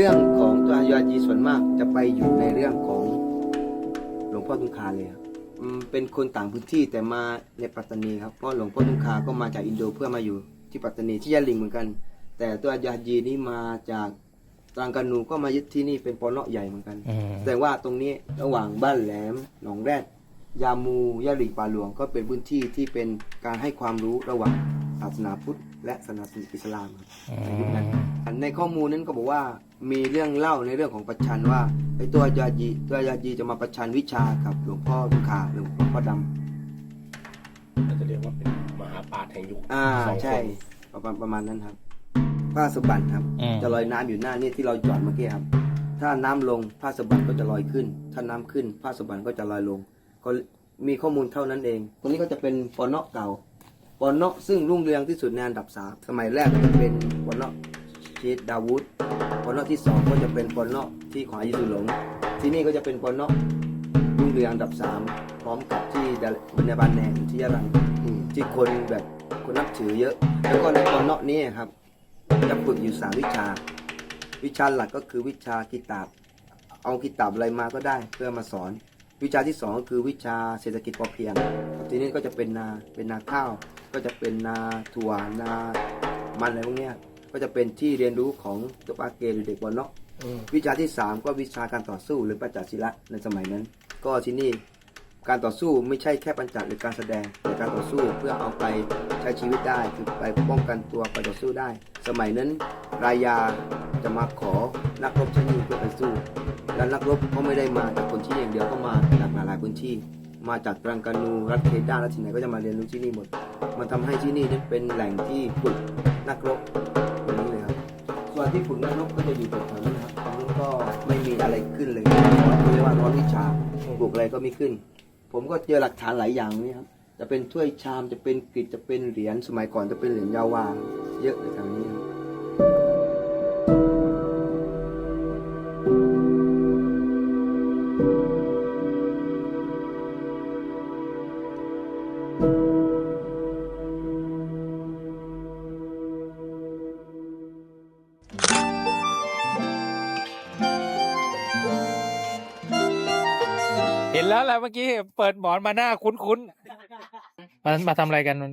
เรื่องของตัวยาจีส่วนมากจะไปอยู่ในเรื่องของหลวงพ่อทุงคาเลยครับอืมเป็นคนต่างพื้นที่แต่มาในปัตตานีครับเพราะหลวงพ่อทุงคาก็มาจากอินโดเพื่อมาอยู่ที่ปัตตานีที่ยะลิงเหมือนกัน แต่ตัวยาจีนี่มาจากตรังกานูก็มายึดที่นี่เป็นปอเนาะใหญ่เหมือนกัน อืมแสดงว่าตรงนี้ระหว่างบ้านแหลมหนองแรดยามูยะหลิงป่าหลวงก็เป็นพื้นที่ที่เป็นการให้ความรู้ระหว่างศาสนาพุทธ และศาสนาอิสลามครับในยุคนั้น ในข้อมูลนั้นก็บอกว่า มีเรื่องเล่าในเรื่องของประชันว่าไอ้ตัวยาจีตัวยาจีจะมาประชันวิชากับหลวงพ่อทุกขาหลวงพ่อดำเราจะเรียกว่าเป็นมหาปราชญ์แห่งยุคอ่าสองคนใช่ประมาณประมาณนั้นครับผ้าสบันครับ อืม จะลอยน้ำอยู่หน้านี่ที่เราจอดเมื่อกี้ครับ ถ้าน้ำลงผ้าสบันก็จะลอยขึ้น ถ้าน้ำขึ้นผ้าสบันก็จะลอยลง ก็มีข้อมูลเท่านั้นเองตรงนี้ก็จะเป็นปอนเนาะเก่าปอนเนาะซึ่งรุ่งเรืองที่สุดในอันดับสามสมัยแรกจะเป็นปอนเนาะ ชีดดาวุธปอนนาะที่สองก็จะเป็นปอนนาะที่ของอายุสุหลง ที่นี่ก็จะเป็นปอนนาะรุ่งเรืองอันดับสามพร้อมกับที่บรรยาบานแนงที่ยะรังที่คนแบบคนนับถือเยอะ แล้วก็ในปอนนาะนี้ครับจะฝึกอยู่สามวิชา วิชาหลักก็คือวิชากิตาบเอากิตาบอะไรมาก็ได้เพื่อมาสอน วิชาที่สองก็คือวิชาเศรษฐกิจพอเพียงทีนี้ก็จะเป็นนาเป็นนาข้าว ก็จะเป็นนาถั่วนามันอะไรพวกเนี้ย ก็จะเป็นที่เรียนรู้ของตัวอาเกหรือเด็กวันเนาะอืมวิชาที่สามก็วิชาการต่อสู้หรือปัญจศิละในสมัยนั้น ก็ที่นี่การต่อสู้ไม่ใช่แค่ปัญจหรือการแสดงแต่การต่อสู้เพื่อเอาไปใช้ชีวิตได้คือไปป้องกันตัวไปต่อสู้ได้ สมัยนั้นรายาจะมาขอนักรบที่นี่เพื่อไปสู้ และนักรบก็ไม่ได้มาจากคนที่นี่อย่างเดียวก็มาจากหลายๆพื้นที่ มาจากตรังกานูรัฐเคดาและที่ไหนก็จะมาเรียนรู้ที่นี่หมด มันทำให้ที่นี่นั้นเป็นแหล่งที่ฝึกนักรบ ส่วนที่ฝึกนักรบก็จะอยู่ตรงนี้นะครับตรงนั้นก็ไม่มีอะไรขึ้นเลยเรียกว่าร้อนวิชาปลูกอะไรก็ไม่ขึ้น ผมก็เจอหลักฐานหลายอย่างนี่ครับ จะเป็นถ้วยชามจะเป็นกริดจะเป็นเหรียญสมัยก่อนจะเป็นเหรียญยาวาเยอะเลยทางนี้ ห็นแล้วแหละเมื่อกี้เปิดหมอนมาหน้าคุ้นๆมามาทำอะไรกันมัน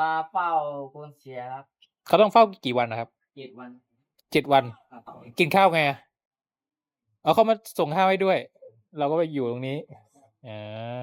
มาเฝ้าคนเสียครับเขาต้องเฝ้ากี่วันนะครับเจ็ดวันเจ็ดวัน ครับกินข้าวไงอะเอาเขามาส่งข้าวให้ด้วย เราก็ไปอยู่ตรงนี้อ่า